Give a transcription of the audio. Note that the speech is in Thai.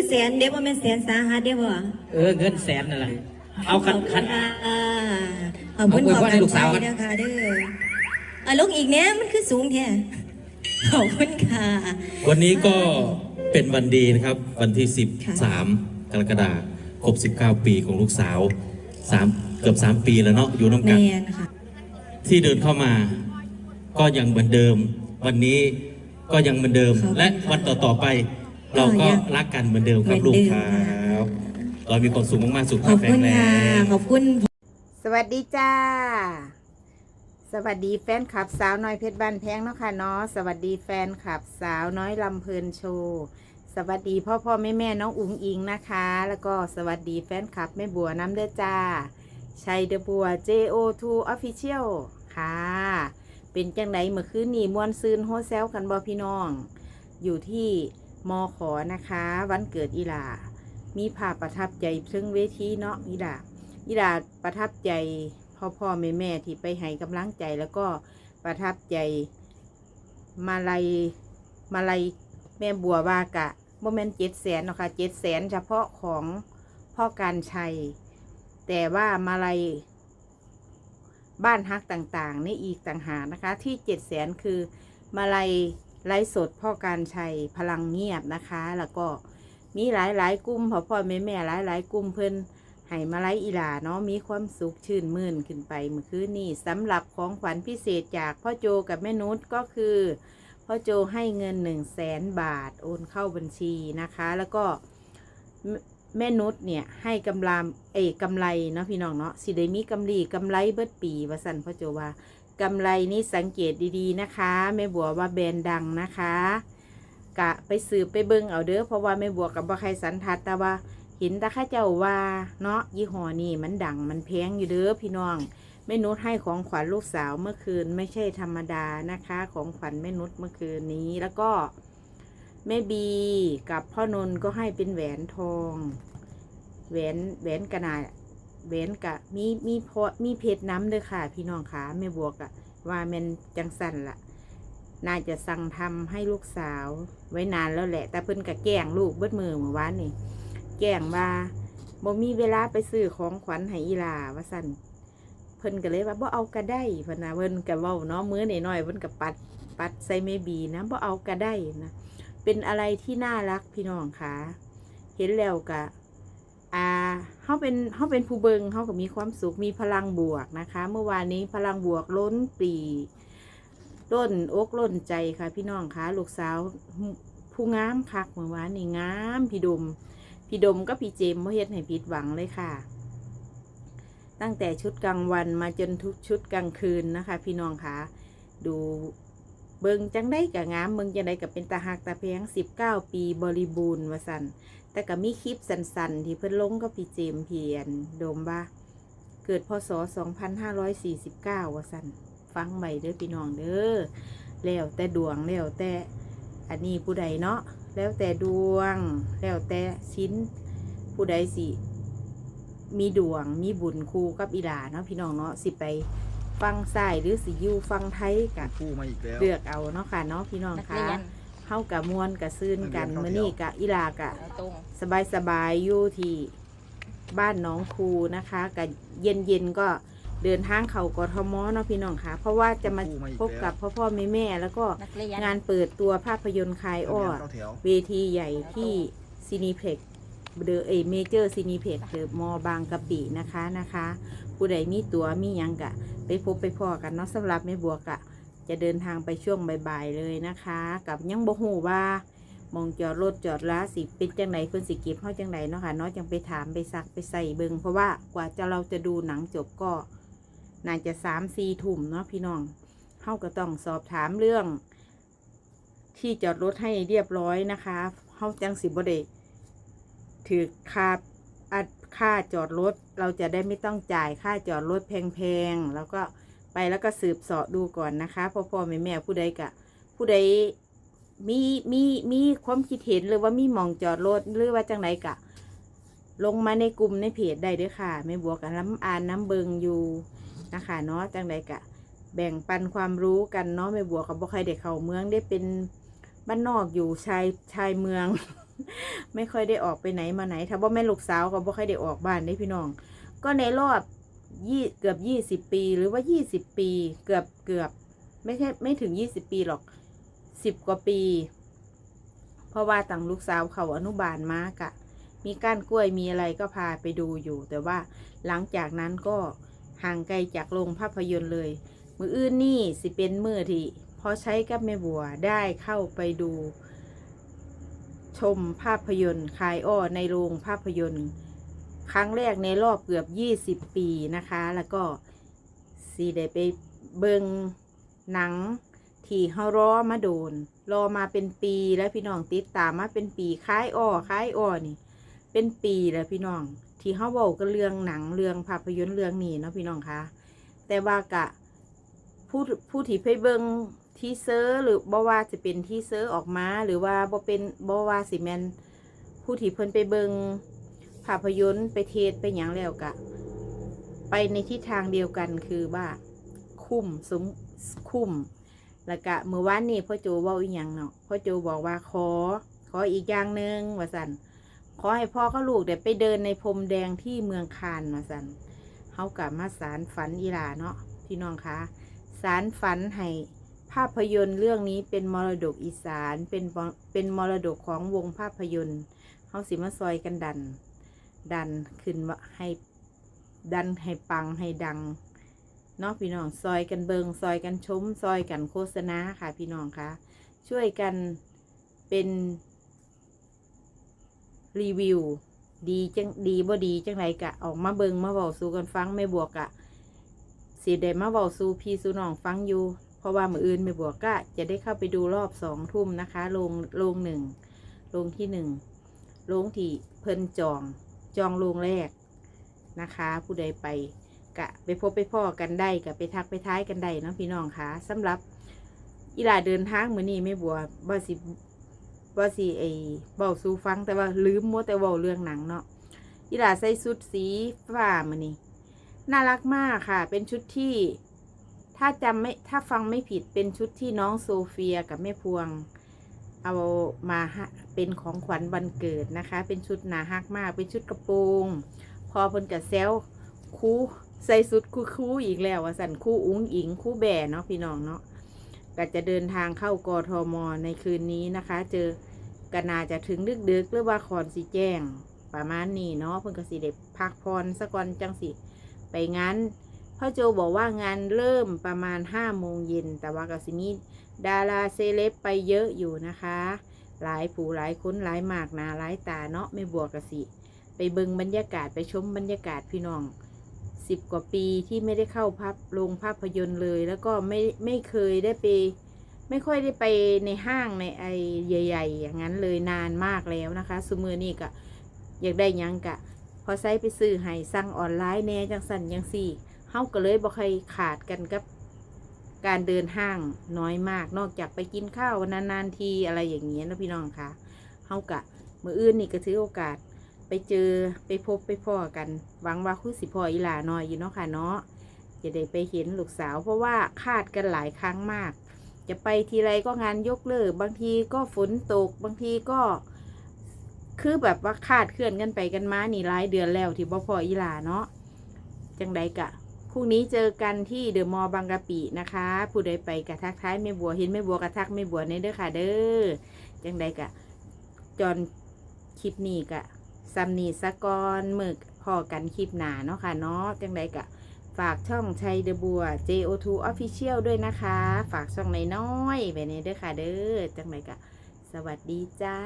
คือแสนเด้บ่แม่นแสนสาหัสเด้บ่เออเงินแสนนั่นแหละเอาคันคัน อ่าขอบคุณเอาขออวยพรบให้คุณลูกสาวใจก่อนเด้อค่ะเด้ออะลูกอีกเนี้ยมันคือสูงแท้ขอบคุณค่ะ วันนี้ก็เป็นวันดีนะครับ วันที่ ค่ะ 13 กรกฎาคมครบ 19 ปีของลูกสาวสามเกือบ 3 ปีแล้วเนาะอยู่น้ำแมกัน นค่ะ ที่เดินเข้ามา ก็ยังเหมือนเดิม วันนี้ก็ยังเหมือนเดิม ครับ และวันต่อๆไป เราก็ยังรักกันเหมือนเดิมครับเหมืลูอนกเดิมครค่ะับเรามีความสุขมากๆสุขขภาอพบแข็คุงณแรค่ะงขอบคุณสวัสดีจ้า สวัสดีแฟนคลับสาวน้อยเพชรบ้านแพงเนาะค่ะเนาะสวัสดีแฟนคลับสาวน้อยลำเพลินโชว์สวัสดีพ่อพ่อแม่แม่น้องอุ๋งอิงนะคะ แล้วก็สวัสดีแฟนคลับแม่บัวน้ำเด้อจ้าชัยเดอะบัว JO2 Official ค่ะ เป็นจังไดเมื่อคืนนี้มวนซืนโฮเซลกันบอพี่น้อง อยู่ที่ มอขอนะคะ วันเกิดอีหลา มีภาพประทับใจเพลิงเวทีเนาะอีหลาอีหลาประทับใจพ่อพ่อแม่แม่ที่ไปให้กำลังใจแล้วก็ประทับใจมาลัยมาลัยแม่บัววากะโมเมนต์เจ็ดแสนเนาะค่ะเจ็ดแสนเฉพาะของพ่อการชัย แต่ว่ามาลัยบ้านฮักต่างๆ นี่อีกต่างหากนะคะ ที่เจ็ดแสนคือมาลัย ไลฟ์สดพ่อการชัยพลังเงียบนะคะ แล้วก็มีหลายๆกลุ่มพ่อพ่อแม่แม่หลายๆกลุ่มเพิ่อนให้มาไลอีลาเนาะมีความสุขชื่นมื่นขึ้นไปเมื่อคืนนี้สำหรับของขวัญพิเศษจากพ่อโจกับแม่นุชก็คือพ่อโจให้เงินหนึ่งแสนบาทโอนเข้าบัญชีนะคะ แล้วก็แม่นุชเนี่ยให้กำลามเอยกำไรเนาะพี่น้องเนาะสิได้มีกำไรกำไรเบิดปีว่าสันพ่อโจว่า กำไรนี้สังเกตดีๆนะคะแม่บัวว่าแบรนด์ดังนะคะ กะไปสืบไปเบิ่งเอาเด้อเพราะว่าแม่บัวกับบ่ใครสันทัดแต่ว่าเห็นตาข้าเจ้าว่าเนาะยี่ห้อนี่มันดังมันแพงอยู่เด้อพี่น้องแม่นุชให้ของขวัญลูกสาวเมื่อคืนไม่ใช่ธรรมดานะคะ ของขวัญแม่นุชเมื่อคืนนี้แล้วก็แม่บีกับพ่อนนท์ก็ให้เป็นแหวนทอง แหวนแหวนกระนาด แหวนกะมีมีพอมีเพชรน้ำเด้อค่ะ พี่น้องค่ะแม่บวกอะว่าแมันจังสันละน่าจะสั่งทำให้ลูกสาว ไว้นานแล้วแหละ แต่เพิ่นกะแกล้งลูกเบิดมือเมื่อวานนี่แกล้งว่าบ่มีเวลาไปซื้อของขวัญให้อีหลาว่าสั่นเพิ่นก็เลยว่าบ่เอากระได้เพิ่นนะเพิ่นก็เว้าเนาะมื้อน้อยๆเพิ่นก็ปัดปัดใส่เมบีนะบ่เอากระได้นะเป็นอะไรที่น่ารักพี่น้องค่ะเห็นแล้วก็อ่า เฮาเป็นเฮาเป็นผู้เบิงเฮาก็มีความสุขมีพลังบวกนะคะ เมื่อวานนี้พลังบวกล้นปีล้นอกล้นใจค่ะ พี่น้องคะลูกสาวผู้งามคักเมื่อวานนี่งามพี่ดม พี่ดมก็พี่เจมบ่เฮ็ดให้ผิดหวังเลยค่ะ ตั้งแต่ชุดกลางวันมาจนทุกชุดกลางคืนนะคะ พี่น้องคะดูเบิงจังได้กับงามเบิงจังได้กับเป็นตาหักตาแพงสิบเก้าปีบริบูรณ์วสัน แต่ก็มีคลิปสันๆ ที่เพิ่นลงก็พี่เจมเพียนโดมว่า เกิดพศ 2549วสันฟังใหม่เด้อพี่น้องเด้อแล้วแต่ดวงแล้วแต่อันนี้ผู้ใดเนาะแล้วแต่ดวง แล้วแต่ชิ้น ผู้ใดสิ มีดวงมีบุญคู่กับอีหลาเนาะพี่น้องเนาะสิไปฟังซ้ายหรือสิอยู่ฟังไทยกะคู่มาอีกแล้วเลือกเอาเนาะค่ะเนาะพี่น้องนักค่ะ เรียนเข้ากับมวนกับซื่นกันนักเรียนเข้ามื่อนี้แถวกะอีหลากะเอาตรงสบายสบายๆอยู่ที่บ้านหน้องครูนะคะกับเย็นเย็นๆก็เดินทางเข้ากทมเนาะพี่น้องค่ะ เพราะว่าจะมาพบกับพ่อพ่อแม่แม่ๆแล้วก็นักเรียนงานเปิดตัวภาพยนตร์คลายอ้อ เข้าแถวเวทีใหญ่ที่ซีนีเพล็กเดอเอเมเจอร์ซีนีเพล็กเดอมอบางกะปินะคะนะคะ ผู้ใดมีตัวมีหยังกะ ไปพบไปพอกันเนาะสำหรับแม่บัวกะ จะเดินทางไปช่วงบ่ายๆเลยนะคะ กับยังบ่ฮู้ว่ามองจอดรถจอดล้าสิเป็นจังไหนเพิ่นสิเก็บเฮาจังไหนเนาะค่ะเนาะจังไปถามไปซักไปใส่เบิงเพราะว่ากว่าจะเราจะดูหนังจบก็น่าจะสามสี่ทุ่มเนาะพี่น้องเฮาก็ต้องสอบถามเรื่อง ที่จอดรถให้เรียบร้อยนะคะเฮาจังสิบ่ได้ถือค่าอัดค่าจอดรถเราจะได้ไม่ต้องจ่ายค่าจอดรถแพงๆแล้วก็ ไปแล้วก็สืบสาะดูก่อนนะคะพ่อพ่อแม่แม่ผู้ใดกะ ผู้ใดมีมีมีความคิดเห็นหรือว่ามีมองจอดรถหรือว่าจังไหนกะ ลงมาในกลุ่มในเพจได้ด้วยค่ะไม่บวกกันล้ำอ่านน้ำเบิงอยู่นะคะเนาะจังไหนกะ แบ่งปันความรู้กันเนาะไม่บวกกับบ่ใครเด็กเขาเมืองได้เป็นบ้านนอกอยู่ชายชายเมือง ไม่ค่อยได้ออกไปไหนมาไหน ถ้าว่าแม่ลูกสาวก็บ่ค่อยได้ออกบ้านได้พี่น้อง ก็ในรอบ ยี่เกือบยี่สิบปี หรือว่ายี่สิบปี เกือบเกือบไม่ใช่ไม่ถึงยี่สิบปีหรอกสิบกว่าปี เพราะว่าต่างลูกสาวเขาอนุบาลมากอะมีก้านกล้วยมีอะไรก็พาไปดูอยู่ แต่ว่าหลังจากนั้นก็ห่างไกลจากโรงภาพยนตร์เลย มืออื่นนี่สิเป็นมือที่พอใช้กับแม่บัวได้เข้าไปดู ชมภาพยนตร์คายอ้อในโรงภาพยนตร์ ครั้งแรกในรอบเกือบ20ปีนะคะ แล้วก็สีได้ไปเบิงหนัง ที่เฮารอมาโดน รอมาเป็นปีแล้วพี่น้องติดตามมาเป็นปีคล้ายอ้อคล้ายอ้อนี่ เป็นปีแล้วพี่น้อง ที่เฮาเว้ากันเรื่องหนังเรื่องภาพยนตร์เรื่องนี้เนาะพี่น้องคะแต่ว่ากะผู้ผู้ที่ไปเบิงทีเซอร์หรือบ่ว่าจะเป็นทีเซอร์ออกมาหรือว่าบ่เป็นบ่ว่าสิแมนผู้ที่เพิ่นไปเบิงาพยนตร์ไปเทศไปหยังแล้วกะ ไปในทิศทางเดียวกันคือว่าคุ้มสมคุ้มแล้วก็เมื่อวานนี้พ่อโจว่าอีกอย่างเนาะพ่อโจบอกว่าขอ ขออีกอย่างหนึ่งว่าสันขอให้พ่อก็ลูกเดี๋ยวไปเดินในพรมแดงที่เมืองคานว่าสันเฮากลับมาสารฝันอีลาเนาะพี่น้องคะสารฝันให้ภาพยนตร์เรื่องนี้เป็นมรดกอีสานเป็นเป็นมรดกของวงภาพยนตร์เฮาสิมาซอยกันดัน ดันขึ้นว่าให้ดันให้ปังให้ดังเนาะพี่น้องซอยกันเบิงซอยกันชม ซอยกันโฆษณาค่ะพี่น้องคะช่วยกันเป็น รีวิว ดีจังดีบ่ดีจังไรกะออกมาเบิงมาเบาสู่กันฟังไม่บวกกะสีเดมาเบาสู่พี่สู่น้องฟังอยู่ เพราะว่ามืออื่นไม่บวกก็จะได้เข้าไปดูรอบสองทุ่มนะคะโรงโรงหนึ่งโรงที่หนึ่งโรงที่เพิ่นจอง จองโรงแรกนะคะ ผู้ใดไปกะไปพบไปพ่อกันได้กะไปทักไปท้ายกันได้เนาะพี่น้องคะสำหรับอีหลาเดินทางมือนี้ไม่บัวบ่สิบ่สิไอเบาสูฟังแต่ว่าลืมมัวแต่เบาเรื่องหนังเนาะอีหลาใส่ชุดสีฟ้ามือนี้น่ารักมากค่ะ เป็นชุดที่ถ้าจำไม่ถ้าฟังไม่ผิดเป็นชุดที่น้องโซเฟียกับแม่พวง เอามา เป็นของขวัญวันเกิดนะคะ เป็นชุดหนาฮักมาก เป็นชุดกระโปรงพอเพิ่นกับเซลคู่ใส่สุดคู่คู่อีกแล้วว่าสันคู่อุ้งอิงคู่แบ่เนาะพี่น้องเนาะก็จะเดินทางเข้ากทมในคืนนี้นะคะ เจอกันาจะถึงดึกดึกหรือว่าคอนสีแจ้ง ประมาณนี้เนาะเพิ่นก็สิเด็พักพรสะก่อนจังสิไปงานพ่อโจบอกว่างานเริ่มประมาณห้าโมงเย็นแต่ว่าก็สิมีดาราเซเลบไปเยอะอยู่นะคะ หลายผู้หลายคนหลายมากนาหลายตาเนาะไม่บวกกะสิ ไปเบิงบรรยากาศไปชมบรรยากาศพี่น้องสิบกว่าปีที่ไม่ได้เข้าพับโรงภาพยนตร์เลย แล้วก็ไม่ไม่เคยได้ไป ไม่ค่อยได้ไปในห้างในไอใหญ่ ๆ อย่างนั้นเลยนานมากแล้วนะคะสมือนี่กะอยากได้ยังกะ พอไซไปซื้อให้สั่งออนไลน์แน่จังสันยังสี่เฮาก็เลยบ่เคยขาดกันกับ การเดินห้างน้อยมาก นอกจากไปกินข้าวนานๆทีอะไรอย่างเงี้ยนะพี่น้องคะเฮากะมืออื่นนี่ก็ถือโอกาสไปเจอไปพบไปพ่อกันหวังว่าคือสิพ่ออีหลาน้อยอยู่เนาะค่ะเนาะจะได้ไปเห็นลูกสาว เพราะว่าคาดกันหลายครั้งมาก จะไปทีไรก็งานยกเลิกบางทีก็ฝนตกบางทีก็ คือแบบว่าคาดเคลื่อนกันไปกันมานี่หลายเดือนแล้วที่บ่พ่ออีหลาเนาะจังใดกะ พรุ่นี้เจอกันที่เดอะมอลล์บางกะปินะคะ ผู้ใดไปกระทักท้ายไม่บัวเห็นไม่บัวกระทักไม่บัวในเด้อค่ะเด้อจังใดกะจอนคลิปนี้กะซัมนีสะกอนหมึกพอกันคลิปหนาเนาะค่ะเนาะจังใดกะฝากช่องชัยเดอะบัว JO2 Official ด้วยนะคะ ฝากช่องน้อยๆไปในเด้อค่ะเด้อจังใดกะสวัสดีจ้า